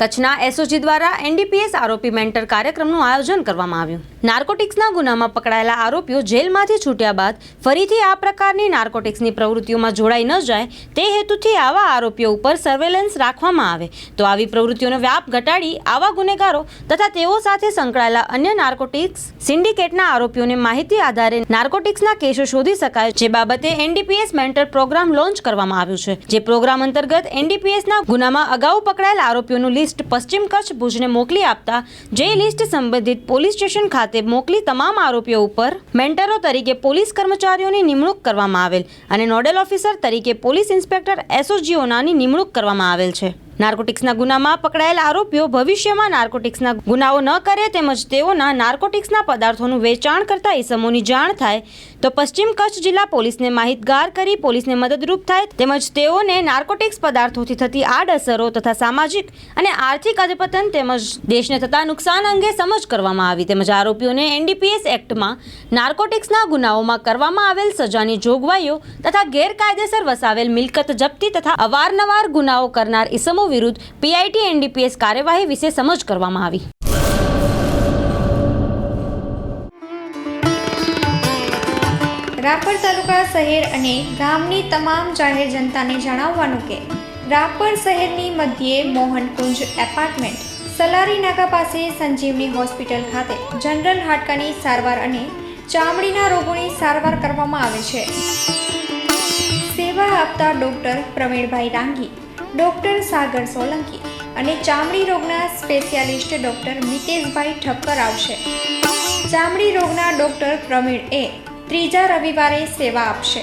કચ્છના એસઓજી દ્વારા એનડીપીએસ આરોપી મેન્ટર કાર્યક્રમનું આયોજન કરવામાં આવ્યું. નાર્કોટિક્સના ગુનામાં પકડાયેલા આરોપીઓ જેલમાંથી છૂટ્યા બાદ ફરીથી આ પ્રકારની નાર્કોટિક્સની પ્રવૃત્તિઓમાં જોડાઈ ન જાય તે હેતુથી આવા આરોપીઓ ઉપર સર્વેલન્સ રાખવામાં આવે. તો આવી પ્રવૃત્તિઓનો વ્યાપ ઘટાડી આવા ગુનેગારો તથા તેઓ સાથે સંકળાયેલા અન્ય નાર્કોટિક્સ સિન્ડિકેટના આરોપીઓને માહિતી આધારે નાર્કોટિક્સના કેસો શોધી શકાય જે બાબતે એનડીપીએસ મેન્ટર પ્રોગ્રામ લોન્ચ કરવામાં આવ્યું છે. જે પ્રોગ્રામ અંતર્ગત એનડીપીએસના ગુનામાં અગાઉ પકડાયેલા આરોપીઓનું લિસ્ટ પશ્ચિમ કચ્છ ભુજને મોકલી આપતા જે લિસ્ટ સંબંધિત પોલીસ સ્ટેશન ખાતે મોકલી તમામ આરોપીઓ ઉપર મેન્ટરો તરીકે પોલીસ કર્મચારીઓની નિમણૂક કરવામાં આવેલ અને નોડલ ઓફિસર તરીકે પોલીસ ઇન્સ્પેક્ટર એસઓજીઓનાની નિમણૂક કરવામાં આવેલ છે. નાર્કોટિક્સના ગુનામાં પકડાયેલા આરોપીઓ ભવિષ્યમાં નાર્કોટિક્સના ગુનાઓ ન કરે તેમજ તેઓના નાર્કોટિક્સના પદાર્થોનું વેચાણ કરતા ઇસમોની જાણ થાય તો પશ્ચિમ કચ્છ જિલ્લા પોલીસને માહિતગાર કરી પોલીસને મદદરૂપ થાય તેમજ તેઓને નાર્કોટિક્સ પદાર્થોથી થતી આડઅસરો તથા સામાજિક અને આર્થિક અધપતન તેમજ દેશને થતા નુકસાન અંગે સમજ કરવામાં આવી તેમજ આરોપીઓને એનડીપીએસ એક્ટમાં નાર્કોટિક્સના ગુનાઓમાં કરવામાં આવેલ સજાની જોગવાઈઓ તથા ગેરકાયદેસર વસાવેલ મિલકત જપ્તી તથા અવારનવાર ગુનાઓ કરનાર ઇસમો વિરુદ્ધ પીઆઈટી એનડીપીએસ કાર્યવાહી વિશે સમજ કરવામાં આવી. રાપર તાલુકા શહેર અને ગામની તમામ જાહેર જનતાને જણાવવાનું કે રાપર શહેરની મધ્યે મોહનકુંજ એપાર્ટમેન્ટ, સલારી નાકા પાસે સંજીવની હોસ્પિટલ ખાતે જનરલ હાડકાની સારવાર અને ચામડીના રોગોની સારવાર કરવામાં આવે છે. સેવા આપતા ડૉક્ટર પ્રવીણભાઈ રાંગી ડૉક્ટર સાગર સોલંકી અને ચામડી રોગના સ્પેશિયાલિસ્ટ ડૉક્ટર મિતેશભાઈ ઠક્કર આવશે. ચામડી રોગના ડૉક્ટર પ્રવીણ એ ત્રીજા રવિવારે સેવા આપશે.